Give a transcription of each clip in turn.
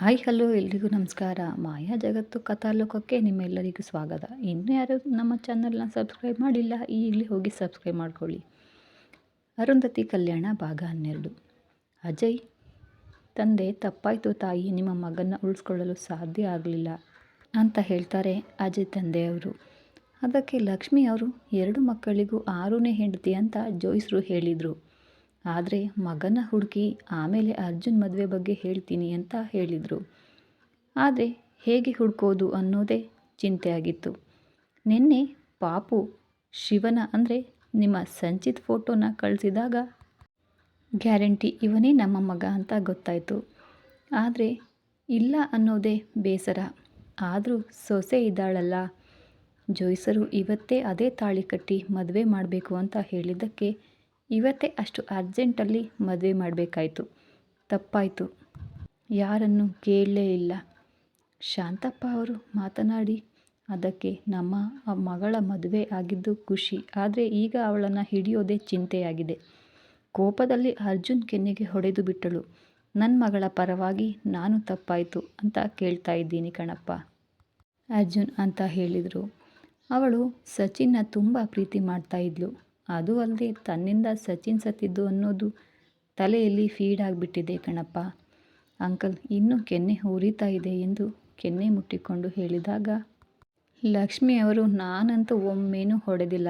Hi, hello, ಎಲ್ರಿಗೂ ನಮಸ್ಕಾರ. ಮಾಯಾ ಜಗತ್ತು ಕಥಾಲೋಕಕ್ಕೆ ನಿಮ್ಮೆಲ್ಲರಿಗೂ ಸ್ವಾಗತ. ಇನ್ನು ಯಾರು ನಮ್ಮ ಚಾನಲ್ನ ಸಬ್ಸ್ಕ್ರೈಬ್ ಮಾಡಿಲ್ಲ ಈಗಲೇ ಹೋಗಿ ಸಬ್ಸ್ಕ್ರೈಬ್ ಮಾಡ್ಕೊಳ್ಳಿ. ಅರುಂಧತಿ ಕಲ್ಯಾಣ, ಭಾಗ ಹನ್ನೆರಡು. ಅಜಯ್, ತಂದೆ, ತಪ್ಪಾಯಿತು ತಾಯಿ, ನಿಮ್ಮ ಮಗನ ಉಳಿಸ್ಕೊಳ್ಳಲು ಸಾಧ್ಯ ಆಗಲಿಲ್ಲ ಅಂತ ಹೇಳ್ತಾರೆ ಅಜಯ್ ತಂದೆಯವರು. ಅದಕ್ಕೆ ಲಕ್ಷ್ಮಿ ಅವರು, ಎರಡು ಮಕ್ಕಳಿಗೂ ಆರೂನೇ ಹೆಂಡತಿ ಅಂತ ಜೋಯಿಸ್ರು ಹೇಳಿದರು. ಆದರೆ ಮಗನ ಹುಡುಕಿ ಆಮೇಲೆ ಅರ್ಜುನ್ ಮದುವೆ ಬಗ್ಗೆ ಹೇಳ್ತೀನಿ ಅಂತ ಹೇಳಿದರು. ಆದರೆ ಹೇಗೆ ಹುಡುಕೋದು ಅನ್ನೋದೇ ಚಿಂತೆಯಾಗಿತ್ತು. ನಿನ್ನೆ ಪಾಪು ಶಿವನ ಅಂದರೆ ನಿಮ್ಮ ಸಂಚಿತ್ ಫೋಟೋನ ಕಳಿಸಿದಾಗ ಗ್ಯಾರಂಟಿ ಇವನೇ ನಮ್ಮ ಮಗ ಅಂತ ಗೊತ್ತಾಯಿತು. ಆದರೆ ಇಲ್ಲ ಅನ್ನೋದೇ ಬೇಸರ. ಆದರೂ ಸೊಸೆ ಇದ್ದಾಳಲ್ಲ. ಜೋಯಿಸರು ಇವತ್ತೇ ಅದೇ ತಾಳಿ ಕಟ್ಟಿ ಮದುವೆ ಮಾಡಬೇಕು ಅಂತ ಹೇಳಿದ್ದಕ್ಕೆ ಇವತ್ತೇ ಅಷ್ಟು ಅರ್ಜೆಂಟಲ್ಲಿ ಮದುವೆ ಮಾಡಬೇಕಾಯ್ತು. ತಪ್ಪಾಯಿತು. ಯಾರನ್ನು ಕೇಳಲೇ ಇಲ್ಲ. ಶಾಂತಪ್ಪ ಅವರು ಮಾತನಾಡಿ, ಅದಕ್ಕೆ ನಮ್ಮ ಮಗಳ ಮದುವೆ ಆಗಿದ್ದು ಖುಷಿ. ಆದರೆ ಈಗ ಅವಳನ್ನು ಹಿಡಿಯೋದೇ ಚಿಂತೆಯಾಗಿದೆ. ಕೋಪದಲ್ಲಿ ಅರ್ಜುನ್ ಕೆನ್ನೆಗೆ ಹೊಡೆದು ಬಿಟ್ಟಳು. ನನ್ನ ಮಗಳ ಪರವಾಗಿ ನಾನು ತಪ್ಪಾಯಿತು ಅಂತ ಕೇಳ್ತಾ ಇದ್ದೀನಿ ಕಣಪ್ಪ. ಅರ್ಜುನ್ ಅಂತ ಹೇಳಿದರು. ಅವಳು ಸಚಿನ್ನ ತುಂಬ ಪ್ರೀತಿ ಮಾಡ್ತಾ ಇದ್ಲು. ಅದು ಅಲ್ಲದೆ ತನ್ನಿಂದ ಸಚಿನ್ ಸತ್ತಿದ್ದು ಅನ್ನೋದು ತಲೆಯಲ್ಲಿ ಫೀಡ್ ಆಗಿಬಿಟ್ಟಿದೆ ಕಣಪ್ಪ. ಅಂಕಲ್, ಇನ್ನೂ ಕೆನ್ನೆ ಉರಿತಾ ಇದೆ ಎಂದು ಕೆನ್ನೆ ಮುಟ್ಟಿಕೊಂಡು ಹೇಳಿದಾಗ, ಲಕ್ಷ್ಮಿ ಅವರು, ನಾನಂತೂ ಒಮ್ಮೆನೂ ಹೊಡೆದಿಲ್ಲ.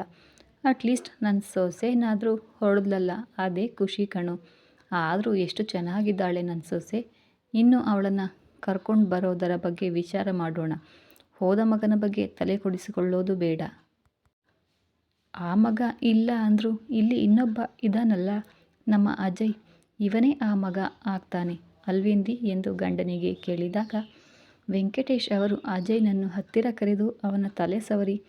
ಅಟ್ಲೀಸ್ಟ್ ನನ್ನ ಸೊಸೆನಾದರೂ ಹೊಡೆದ್ಲಲ್ಲ, ಅದೇ ಖುಷಿ ಕಣು. ಆದರೂ ಎಷ್ಟು ಚೆನ್ನಾಗಿದ್ದಾಳೆ ನನ್ನ ಸೊಸೆ. ಇನ್ನು ಅವಳನ್ನು ಕರ್ಕೊಂಡು ಬರೋದರ ಬಗ್ಗೆ ವಿಚಾರ ಮಾಡೋಣ. ಹೋದ ಮಗನ ಬಗ್ಗೆ ತಲೆ ಕೊಡಿಸಿಕೊಳ್ಳೋದು ಬೇಡ. ಆ ಮಗ ಇಲ್ಲ ಅಂದರೂ ಇಲ್ಲಿ ಇನ್ನೊಬ್ಬ ಇದಾನಲ್ಲ ನಮ್ಮ ಅಜಯ್. ಇವನೇ ಆ ಮಗ ಆಗ್ತಾನೆ ಅಲ್ವೇಂದಿ ಎಂದು ಗಂಡನಿಗೆ ಕೇಳಿದಾಗ, ವೆಂಕಟೇಶ್ ಅವರು ಅಜಯ್ನನ್ನು ಹತ್ತಿರ ಕರೆದು ಅವನ ತಲೆ ಸವರಿ,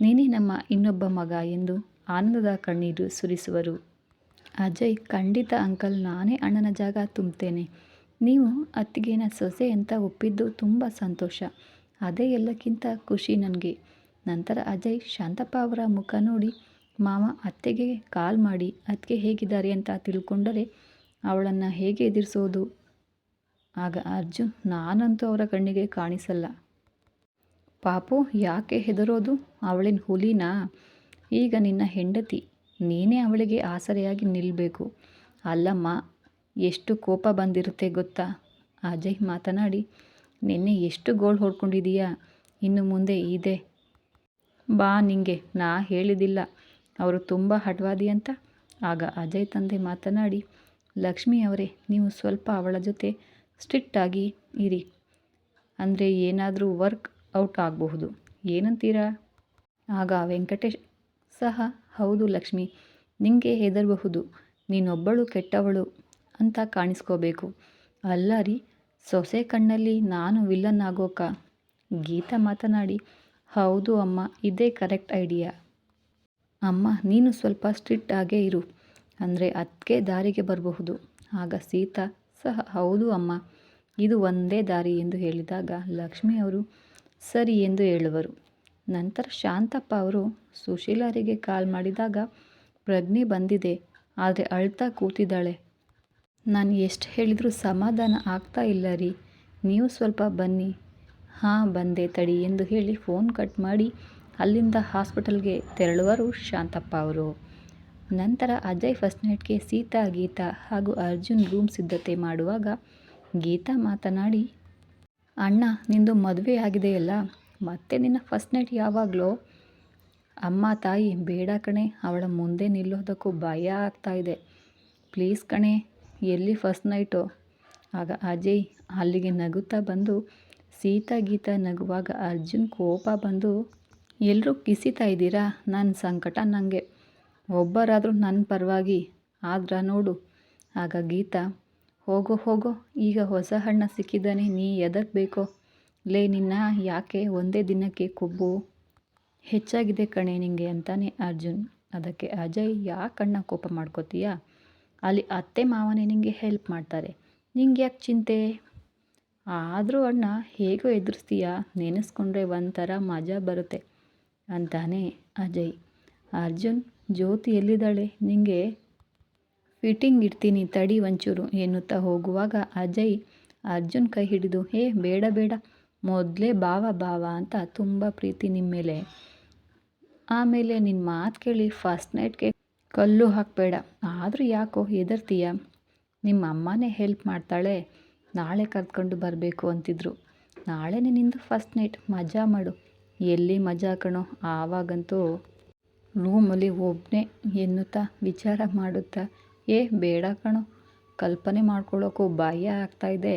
ನೀನೇ ನಮ್ಮ ಇನ್ನೊಬ್ಬ ಮಗ ಎಂದು ಆನಂದದ ಕಣ್ಣೀರು ಸುರಿಸುವರು. ಅಜಯ್, ಖಂಡಿತ ಅಂಕಲ್, ನಾನೇ ಅಣ್ಣನ ಜಾಗ ತುಂಬ್ತೇನೆ. ನೀವು ಅತ್ತಿಗೆನ ಸೊಸೆ ಅಂತ ಒಪ್ಪಿದ್ದು ತುಂಬ ಸಂತೋಷ. ಅದೇ ಎಲ್ಲಕ್ಕಿಂತ ಖುಷಿ ನನಗೆ. ನಂತರ ಅಜಯ್, ಶಾಂತಪ್ಪ ಅವರ ಮುಖ ನೋಡಿ, ಮಾವ, ಅತ್ತೆಗೆ ಕಾಲ್ ಮಾಡಿ, ಅತ್ತಿಗೆ ಹೇಗಿದ್ದಾರೆ ಅಂತ ತಿಳ್ಕೊಂಡರೆ ಅವಳನ್ನು ಹೇಗೆ ಎದುರಿಸೋದು? ಆಗ ಅರ್ಜುನ್, ನಾನಂತೂ ಅವರ ಕಣ್ಣಿಗೆ ಕಾಣಿಸಲ್ಲ. ಪಾಪು, ಯಾಕೆ ಹೆದರೋದು? ಅವಳಿನ ಹುಲಿನಾ? ಈಗ ನಿನ್ನ ಹೆಂಡತಿ, ನೀನೇ ಅವಳಿಗೆ ಆಸರೆಯಾಗಿ ನಿಲ್ಲಬೇಕು ಅಲ್ಲಮ್ಮ, ಎಷ್ಟು ಕೋಪ ಬಂದಿರುತ್ತೆ ಗೊತ್ತಾ? ಅಜಯ್ ಮಾತನಾಡಿ, ನಿನ್ನೆ ಎಷ್ಟು ಗೋಳು ಹೊಡ್ಕೊಂಡಿದೀಯಾ? ಇನ್ನು ಮುಂದೆ ಇದೆ. ಬಾ ನಿಂಗೆ, ನಾ ಹೇಳಿದಿಲ್ಲ. ಅವರು ತುಂಬ ಹಠವಾದಿ ಅಂತ. ಆಗ ಅಜಯ್ ತಂದೆ ಮಾತನಾಡಿ, ಲಕ್ಷ್ಮಿ ಅವರೇ, ನೀವು ಸ್ವಲ್ಪ ಅವಳ ಜೊತೆ ಸ್ಟ್ರಿಕ್ಟಾಗಿ ಇರಿ. ಅಂದರೆ ಏನಾದರೂ ವರ್ಕ್ ಔಟ್ ಆಗಬಹುದು. ಏನಂತೀರಾ? ಆಗ ವೆಂಕಟೇಶ್, ಸಹ, ಹೌದು ಲಕ್ಷ್ಮಿ, ನಿಂಗೆ ಹೆದರಬಹುದು. ನೀನೊಬ್ಬಳು ಕೆಟ್ಟವಳು ಅಂತ ಕಾಣಿಸ್ಕೋಬೇಕು. ಅಲ್ಲ ರೀ, ಸೊಸೆ ಕಣ್ಣಲ್ಲಿ ನಾನು ವಿಲ್ಲನ್ ಆಗೋಕ. ಗೀತಾ ಮಾತನಾಡಿ ಹೌದು ಅಮ್ಮ, ಇದೇ ಕರೆಕ್ಟ್ ಐಡಿಯಾ. ಅಮ್ಮ, ನೀನು ಸ್ವಲ್ಪ ಸ್ಟ್ರಿಕ್ಟ್ ಆಗೇ ಇರು. ಅಂದರೆ ಅದಕ್ಕೆ ದಾರಿಗೆ ಬರಬಹುದು. ಆಗ ಸೀತಾ, ಸಹ ಹೌದು ಅಮ್ಮ, ಇದು ಒಂದೇ ದಾರಿ ಎಂದು ಹೇಳಿದಾಗ ಲಕ್ಷ್ಮಿ ಅವರು ಸರಿ ಎಂದು ಹೇಳುವರು. ನಂತರ ಶಾಂತಪ್ಪ ಅವರು ಸುಶೀಲಾರಿಗೆ ಕಾಲ್ ಮಾಡಿದಾಗ ಪ್ರಜ್ಞೆ ಬಂದಿದೆ, ಆದರೆ ಅಳ್ತಾ ಕೂತಿದ್ದಾಳೆ. ನಾನು ಎಷ್ಟು ಹೇಳಿದರೂ ಸಮಾಧಾನ ಆಗ್ತಾ ಇಲ್ಲ ರೀ. ನೀವು ಸ್ವಲ್ಪ ಬನ್ನಿ. ಹಾಂ, ಬಂದೆ ತಡಿ ಎಂದು ಹೇಳಿ ಫೋನ್ ಕಟ್ ಮಾಡಿ ಅಲ್ಲಿಂದ ಹಾಸ್ಪಿಟಲ್ಗೆ ತೆರಳುವರು ಶಾಂತಪ್ಪ ಅವರು. ನಂತರ ಅಜಯ್ ಫಸ್ಟ್ ನೈಟ್ಗೆ ಸೀತಾ, ಗೀತಾ ಹಾಗೂ ಅರ್ಜುನ್ ರೂಮ್ ಸಿದ್ಧತೆ ಮಾಡುವಾಗ ಗೀತಾ ಮಾತನಾಡಿ, ಅಣ್ಣ, ನಿಂದು ಮದುವೆ ಆಗಿದೆಯಲ್ಲ, ಮತ್ತೆ ನಿನ್ನ ಫಸ್ಟ್ ನೈಟ್ ಯಾವಾಗಲೋ? ಅಮ್ಮ, ತಾಯಿ, ಬೇಡ ಕಣೆ, ಅವಳ ಮುಂದೆ ನಿಲ್ಲೋದಕ್ಕೂ ಭಯ ಆಗ್ತಾ ಇದೆ. ಪ್ಲೀಸ್ ಕಣೆ, ಎಲ್ಲಿ ಫಸ್ಟ್ ನೈಟು ಆಗ ಅಜಯ್ ಅಲ್ಲಿಗೆ ನಗುತ್ತಾ ಬಂದು ಸೀತಾ ಗೀತಾ ನಗುವಾಗ ಅರ್ಜುನ್ ಕೋಪ ಬಂದು ಎಲ್ಲರೂ ಕಿಸಿತಾ ಇದ್ದೀರಾ? ನನ್ನ ಸಂಕಟ ನನಗೆ ಒಬ್ಬರಾದರೂ ನನ್ನ ಪರವಾಗಿ ಆದ್ರ ನೋಡು. ಆಗ ಗೀತಾ, ಹೋಗೋ ಹೋಗೋ. ಈಗ ಹೊಸ ಹಣ್ಣ ಸಿಕ್ಕಿದ್ದಾನೆ. ನೀ ಎದಕ್ಕೆ ಬೇಕೋ? ಲೇ, ನಿನ್ನ ಯಾಕೆ ಒಂದೇ ದಿನಕ್ಕೆ ಕೊಬ್ಬು ಹೆಚ್ಚಾಗಿದೆ ಕಣೆ ನಿಂಗೆ ಅಂತಾನೆ ಅರ್ಜುನ್. ಅದಕ್ಕೆ ಅಜಯ್ ಯಾಕಣ್ಣ ಕೋಪ ಮಾಡ್ಕೋತೀಯಾ? ಅಲ್ಲಿ ಅತ್ತೆ ಮಾವನೇ ನಿಂಗೆ ಹೆಲ್ಪ್ ಮಾಡ್ತಾರೆ. ನಿಂಗೆ ಯಾಕೆ ಚಿಂತೆ? ಆದರೂ ಅಣ್ಣ, ಹೇಗೋ ಎದುರಿಸ್ತೀಯಾ? ನೆನೆಸ್ಕೊಂಡ್ರೆ ಒಂಥರ ಮಜಾ ಬರುತ್ತೆ ಅಂತಾನೆ ಅಜಯ್. ಅರ್ಜುನ್, ಜ್ಯೋತಿ ಎಲ್ಲಿದ್ದಾಳೆ? ನಿಂಗೆ ಫಿಟ್ಟಿಂಗ್ ಇಡ್ತೀನಿ, ತಡಿ ಒಂಚೂರು ಎನ್ನುತ್ತಾ ಹೋಗುವಾಗ ಅಜಯ್ ಅರ್ಜುನ್ ಕೈ ಹಿಡಿದು, ಹೇ, ಬೇಡ ಬೇಡ. ಮೊದಲೇ ಭಾವ ಭಾವ ಅಂತ ತುಂಬ ಪ್ರೀತಿ ನಿಮ್ಮ ಮೇಲೆ ಆಮೇಲೆ ನಿನ್ನ ಮಾತು ಕೇಳಿ ಫಸ್ಟ್ ನೈಟ್ಗೆ ಕಲ್ಲು ಹಾಕಬೇಡ. ಆದರೂ ಯಾಕೋ ಹೆದರ್ತೀಯ? ನಿಮ್ಮ ಅಮ್ಮನೇ ಹೆಲ್ಪ್ ಮಾಡ್ತಾಳೆ. ನಾಳೆ ಕರ್ಕೊಂಡು ಬರಬೇಕು ಅಂತಿದ್ರು. ನಾಳೆನೇ ನಿಂದು ಫಸ್ಟ್ ನೈಟ್ ಮಜಾ ಮಾಡು. ಎಲ್ಲಿ ಮಜಾ ಕಣೋ, ಆವಾಗಂತೂ ರೂಮಲ್ಲಿ ಒಬ್ಬನೇ ಎನ್ನುತ್ತಾ ವಿಚಾರ ಮಾಡುತ್ತಾ, ಏ, ಬೇಡ ಕಣೋ, ಕಲ್ಪನೆ ಮಾಡ್ಕೊಳ್ಳೋಕ್ಕೂ ಭಯ ಆಗ್ತಾಯಿದೆ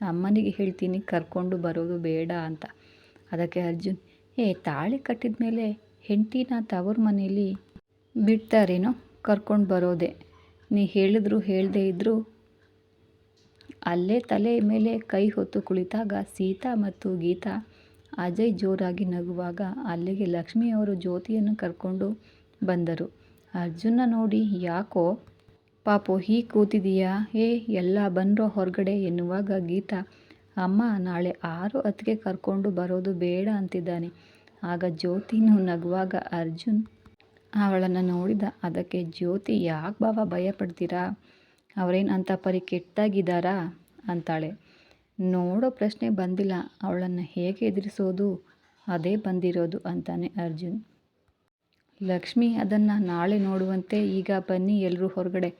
ಅಮ್ಮನಿಗೆ ಹೇಳ್ತೀನಿ ಕರ್ಕೊಂಡು ಬರೋದು ಬೇಡ ಅಂತ. ಅದಕ್ಕೆ ಅರ್ಜುನ್, ಏ, ತಾಳಿ ಕಟ್ಟಿದ ಮೇಲೆ ಹೆಂಡತಿನ ತವ್ರ ಮನೇಲಿ ಬಿಡ್ತಾರೇನೋ ಕರ್ಕೊಂಡು ಬರೋದೆ. ನೀ ಹೇಳಿದ್ರು ಹೇಳದೇ ಇದ್ದರೂ ಅಲ್ಲೇ ತಲೆ ಮೇಲೆ ಕೈ ಹೊತ್ತು ಕುಳಿತಾಗ ಸೀತಾ ಮತ್ತು ಗೀತಾ ಅಜಯ್ ಜೋರಾಗಿ ನಗುವಾಗ ಅಲ್ಲಿಗೆ ಲಕ್ಷ್ಮಿಯವರು ಜ್ಯೋತಿಯನ್ನು ಕರ್ಕೊಂಡು ಬಂದರು. ಅರ್ಜುನ ನೋಡಿ, ಯಾಕೋ? ಪಾಪು, ಹೀಗೆ ಕೂತಿದೀಯಾ? ಏ, ಎಲ್ಲ ಬಂದ್ರೋ ಹೊರಗಡೆ ಎನ್ನುವಾಗ ಗೀತಾ, ಅಮ್ಮ, ನಾಳೆ ಆರು ಹತ್ತಿಗೆ ಕರ್ಕೊಂಡು ಬರೋದು ಬೇಡ ಅಂತಿದ್ದಾನೆ. ಆಗ ಜ್ಯೋತಿನೂ ನಗುವಾಗ ಅರ್ಜುನ್ ಅವಳನ್ನು ನೋಡಿದ. ಅದಕ್ಕೆ, ಜ್ಯೋತಿ, ಯಾಕೆ ಬಾಬಾ ಭಯ ಪಡ್ತೀರಾ ಅವರೇನು ಅಂತ ಪರಿ ಕೆಟ್ಟಾಗಿದ್ದಾರಾ ಅಂತಾಳೆ. ನೋಡೋ ಪ್ರಶ್ನೆ ಬಂದಿಲ್ಲ. ಅವಳನ್ನು ಹೇಗೆ ಎದುರಿಸೋದು? ಅದೇ ಬಂದಿರೋದು, ಅಂತಾನೆ ಅರ್ಜುನ್. ಲಕ್ಷ್ಮಿ, ಅದನ್ನು ನಾಳೆ ನೋಡುವಂತೆ ಈಗ ಬನ್ನಿ ಎಲ್ಲರೂ ಹೊರಗಡೆ.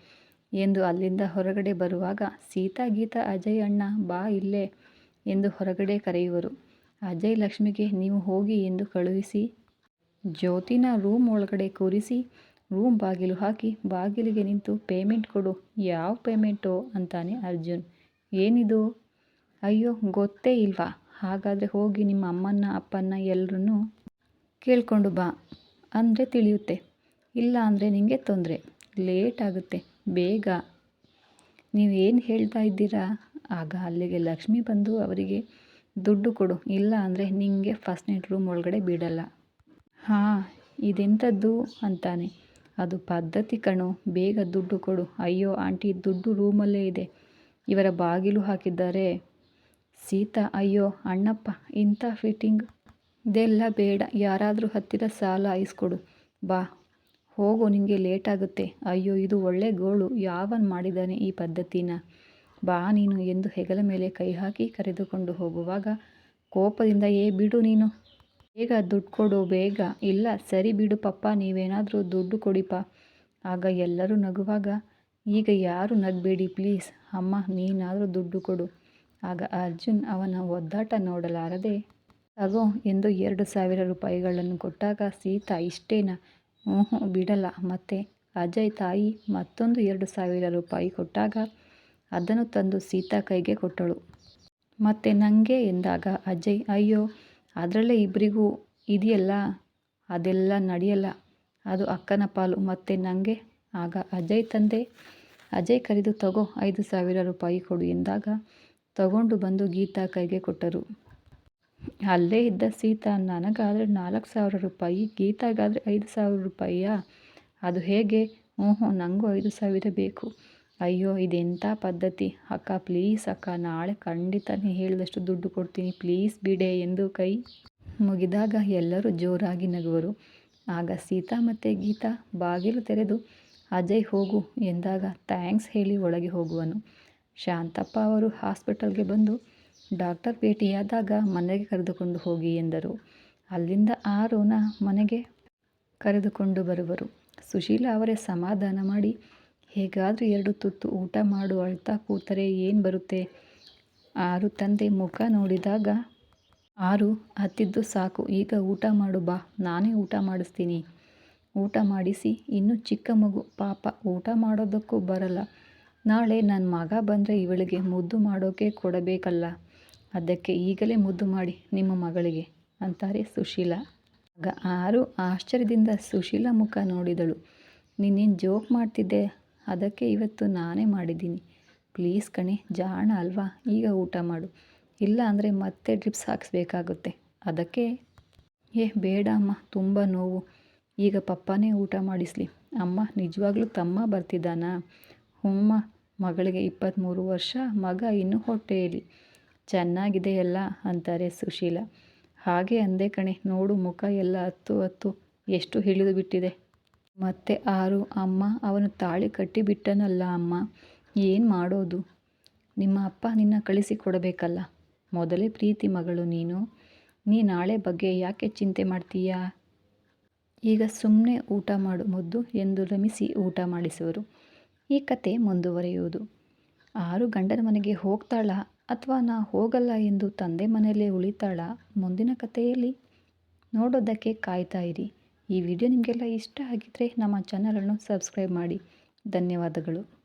ಎಂದು ಅಲ್ಲಿಂದ ಹೊರಗಡೆ ಬರುವಾಗ, ಸೀತಾ ಗೀತಾ ಅಜಯ್ ಅಣ್ಣ ಬಾ ಇಲ್ಲೇ ಎಂದು ಹೊರಗಡೆ ಕರೆಯುವರು. ಅಜಯ್ ಲಕ್ಷ್ಮಿಗೆ, ನೀವು ಹೋಗಿ ಎಂದು ಕಳುಹಿಸಿ, ಜ್ಯೋತಿನ ರೂಮ್ ಒಳಗಡೆ ಕೂರಿಸಿ ರೂಮ್ ಬಾಗಿಲು ಹಾಕಿ ಬಾಗಿಲಿಗೆ ನಿಂತು ಪೇಮೆಂಟ್ ಕೊಡು. ಯಾವ ಪೇಮೆಂಟು ಅಂತಾನೆ ಅರ್ಜುನ್. ಏನಿದು? ಅಯ್ಯೋ, ಗೊತ್ತೇ ಇಲ್ವಾ? ಹಾಗಾದರೆ ಹೋಗಿ ನಿಮ್ಮ ಅಮ್ಮನ ಅಪ್ಪನ ಎಲ್ಲರೂ ಕೇಳಿಕೊಂಡು ಬಾ. ಅಂದರೆ ತಿಳಿಯುತ್ತೆ. ಇಲ್ಲ ಅಂದರೆ ನಿಮಗೆ ತೊಂದರೆ. ಲೇಟ್ ಆಗುತ್ತೆ. ಬೇಗ. ನೀವೇನು ಹೇಳ್ತಾ ಇದ್ದೀರಾ? ಆಗ ಅಲ್ಲಿಗೆ ಲಕ್ಷ್ಮಿ ಬಂದು ಅವರಿಗೆ ದುಡ್ಡು ಕೊಡು. ಇಲ್ಲ ಅಂದರೆ ನಿಮಗೆ ಫಸ್ಟ್ ನೈಟ್ ರೂಮ್ ಒಳಗಡೆ ಬಿಡಲ್ಲ. ಹಾಂ ಇದೆಂಥದ್ದು ಅಂತಾನೆ. ಅದು ಪದ್ಧತಿ ಕಣು, ಬೇಗ ದುಡ್ಡು ಕೊಡು. ಅಯ್ಯೋ, ಆಂಟಿ, ದುಡ್ಡು ರೂಮಲ್ಲೇ ಇದೆ. ಇವರ ಬಾಗಿಲು ಹಾಕಿದ್ದಾರೆ. ಸೀತಾ, ಅಯ್ಯೋ, ಅಣ್ಣಪ್ಪ, ಇಂಥ ಫಿಟ್ಟಿಂಗ್. ಇದೆಲ್ಲ ಬೇಡ, ಯಾರಾದರೂ ಹತ್ತಿರ ಸಾಲ ಐಸ್ಕೊಡು. ಬಾ, ಹೋಗು ಲೇಟ್ ಲೇಟಾಗುತ್ತೆ. ಅಯ್ಯೋ, ಇದು ಒಳ್ಳೆ ಗೋಳು. ಯಾವನ್ ಮಾಡಿದ್ದಾನೆ ಈ ಪದ್ಧತಿನ? ಬಾ ನೀನು ಎಂದು ಹೆಗಲ ಮೇಲೆ ಕೈ ಹಾಕಿ ಕರೆದುಕೊಂಡು ಹೋಗುವಾಗ ಕೋಪದಿಂದ, ಏ, ಬಿಡು ನೀನು. ಬೇಗ ದುಡ್ಡು ಕೊಡು, ಬೇಗ. ಇಲ್ಲ, ಸರಿ ಬಿಡು ಪಪ್ಪ, ನೀವೇನಾದರೂ ದುಡ್ಡು ಕೊಡಿಪ್ಪ. ಆಗ ಎಲ್ಲರೂ ನಗುವಾಗ, ಈಗ ಯಾರು ನಗಬೇಡಿ ಪ್ಲೀಸ್. ಅಮ್ಮ, ನೀನಾದರೂ ದುಡ್ಡು ಕೊಡು. ಆಗ ಅರ್ಜುನ್ ಅವನ ಒದ್ದಾಟ ನೋಡಲಾರದೆ, ತಗೋ ಎಂದು ಎರಡು ಸಾವಿರ ರೂಪಾಯಿಗಳನ್ನು ಕೊಟ್ಟಾಗ ಸೀತಾ ಇಷ್ಟೇನಾ? ಹ್ಞೂ ಬಿಡಲ್ಲ. ಮತ್ತು ಅಜಯ್ ತಾಯಿ ಮತ್ತೊಂದು ಎರಡು ಸಾವಿರ ರೂಪಾಯಿ ಕೊಟ್ಟಾಗ ಅದನ್ನು ತಂದು ಸೀತಾ ಕೈಗೆ ಕೊಟ್ಟಳು. ಮತ್ತು ನನಗೆ ಎಂದಾಗ ಅಜಯ್, ಅಯ್ಯೋ ಅದರಲ್ಲೇ ಇಬ್ಬರಿಗೂ ಇದೆಯಲ್ಲ, ಅದೆಲ್ಲ ನಡೆಯಲ್ಲ. ಅದು ಅಕ್ಕನ ಪಾಲು, ಮತ್ತು ನನಗೆ ಆಗ ಅಜಯ್ ತಂದೆ, ಅಜಯ್ ಕರೆದು ತಗೋ, ಐದು ಸಾವಿರ ರೂಪಾಯಿ ಕೊಡು ಎಂದಾಗ ತಗೊಂಡು ಬಂದು ಗೀತಾ ಕೈಗೆ ಕೊಟ್ಟರು. ಅಲ್ಲೇ ಇದ್ದ ಸೀತಾ, ನನಗಾದರೆ ನಾಲ್ಕು ಸಾವಿರ ರೂಪಾಯಿ, ಗೀತಾಗಾದರೆ ಐದು ಸಾವಿರ ರೂಪಾಯಿಯಾ? ಅದು ಹೇಗೆ? ಹ್ಞೂ ಹ್ಞೂ ನನಗೂ ಐದು ಸಾವಿರ ಬೇಕು. ಅಯ್ಯೋ ಇದೆಂಥ ಪದ್ಧತಿ? ಅಕ್ಕ ಪ್ಲೀಸ್ ಅಕ್ಕ, ನಾಳೆ ಖಂಡಿತ ನೀ ಹೇಳಿದಷ್ಟು ದುಡ್ಡು ಕೊಡ್ತೀನಿ. ಪ್ಲೀಸ್ ಬಿಡೆ ಎಂದು ಕೈ ಮುಗಿದಾಗ ಎಲ್ಲರೂ ಜೋರಾಗಿ ನಗುವರು. ಆಗ ಸೀತಾ ಮತ್ತು ಗೀತಾ ಬಾಗಿಲು ತೆರೆದು, ಅಜಯ್ ಹೋಗು ಎಂದಾಗ ಥ್ಯಾಂಕ್ಸ್ ಹೇಳಿ ಒಳಗೆ ಹೋಗುವನು. ಶಾಂತಪ್ಪ ಅವರು ಹಾಸ್ಪಿಟಲ್ಗೆ ಬಂದು ಡಾಕ್ಟರ್ ಭೇಟಿಯಾದಾಗ ಮನೆಗೆ ಕರೆದುಕೊಂಡು ಹೋಗಿ ಎಂದರು. ಅಲ್ಲಿಂದ ಆರೋನ ಮನೆಗೆ ಕರೆದುಕೊಂಡು ಬರುವರು. ಸುಶೀಲ ಅವರೇ ಸಮಾಧಾನ ಮಾಡಿ ಹೇಗಾದರೂ ಎರಡು ತುತ್ತು ಊಟ ಮಾಡು ಅಳ್ತಾ ಕೂತರೆ ಏನು ಬರುತ್ತೆ? ಆರು ತಂದೆ ಮುಖ ನೋಡಿದಾಗ, ಆರು ಹತ್ತಿದ್ದು ಸಾಕು, ಈಗ ಊಟ ಮಾಡು ಬಾ, ನಾನೇ ಊಟ ಮಾಡಿಸ್ತೀನಿ. ಊಟ ಮಾಡಿಸಿ, ಇನ್ನೂ ಚಿಕ್ಕ ಮಗು, ಪಾಪ, ಊಟ ಮಾಡೋದಕ್ಕೂ ಬರಲ್ಲ. ನಾಳೆ ನನ್ನ ಮಗ ಬಂದರೆ ಇವಳಿಗೆ ಮುದ್ದು ಮಾಡೋಕೆ ಕೊಡಬೇಕಲ್ಲ. ಅದಕ್ಕೆ ಈಗಲೇ ಮುದ್ದು ಮಾಡಿ, ನಿಮ್ಮ ಮಗಳಿಗೆ, ಅಂತಾರೆ ಸುಶೀಲ. ಆಗ ಆರು ಆಶ್ಚರ್ಯದಿಂದ ಸುಶೀಲ ಮುಖ ನೋಡಿದಳು. ನಿನ್ನೇನು ಜೋಕ್ ಮಾಡ್ತಿದ್ದೆ? ಅದಕ್ಕೆ ಇವತ್ತು ನಾನೇ ಮಾಡಿದ್ದೀನಿ. ಪ್ಲೀಸ್ ಕಣೆ, ಜಾಣ ಅಲ್ವಾ? ಈಗ ಊಟ ಮಾಡು. ಇಲ್ಲ ಅಂದರೆ ಮತ್ತೆ ಡ್ರಿಪ್ಸ್ ಹಾಕಿಸ್ಬೇಕಾಗುತ್ತೆ. ಅದಕ್ಕೆ, ಏ ಬೇಡ ಅಮ್ಮ, ತುಂಬ ನೋವು. ಈಗ ಪಪ್ಪನೇ ಊಟ ಮಾಡಿಸ್ಲಿ. ಅಮ್ಮ, ನಿಜವಾಗ್ಲೂ ತಮ್ಮ ಬರ್ತಿದ್ದಾನಾ? ಹುಮ್ಮ, ಮಗಳಿಗೆ ಇಪ್ಪತ್ತ್ಮೂರು ವರ್ಷ, ಮಗ ಇನ್ನೂ ಹೊಟ್ಟೆಯಲ್ಲಿ ಚೆನ್ನಾಗಿದೆಯಲ್ಲ ಅಂತಾರೆ ಸುಶೀಲ. ಹಾಗೆ ಅಂದೆ ಕಣೆ, ನೋಡು ಮುಖ ಎಲ್ಲ ಹತ್ತು ಹತ್ತು, ಎಷ್ಟು ಹಿಡಿದು ಬಿಟ್ಟಿದೆ. ಮತ್ತೆ ಆರು, ಅಮ್ಮ, ಅವನು ತಾಳಿ ಕಟ್ಟಿಬಿಟ್ಟನಲ್ಲ ಅಮ್ಮ, ಏನು ಮಾಡೋದು? ನಿಮ್ಮ ಅಪ್ಪ ನಿನ್ನ ಕಳಿಸಿಕೊಡಬೇಕಲ್ಲ ಮೊದಲೇ ಪ್ರೀತಿ ಮಗಳು ನೀನು. ನೀ ನಾಳೆ ಬಗ್ಗೆ ಯಾಕೆ ಚಿಂತೆ ಮಾಡ್ತೀಯಾ? ಈಗ ಸುಮ್ಮನೆ ಊಟ ಮಾಡು ಮುದ್ದು ಎಂದು ರಮಿಸಿ ಊಟ ಮಾಡಿಸುವರು. ಈ ಕತೆ ಮುಂದುವರಿಯುವುದು. ಆರು ಗಂಡನ ಮನೆಗೆ ಹೋಗ್ತಾಳಾ ಅಥವಾ ನಾ ಹೋಗಲ್ಲ ಎಂದು ತಂದೆ ಮನೆಯಲ್ಲೇ ಉಳಿತಾಳ? ಮುಂದಿನ ಕಥೆಯಲ್ಲಿ ನೋಡೋದಕ್ಕೆ ಕಾಯ್ತಾ ಇರಿ. ಈ ವಿಡಿಯೋ ನಿಮಗೆಲ್ಲ ಇಷ್ಟ ಆಗಿದ್ದರೆ ನಮ್ಮ ಚಾನಲನ್ನು ಸಬ್ಸ್ಕ್ರೈಬ್ ಮಾಡಿ. ಧನ್ಯವಾದಗಳು.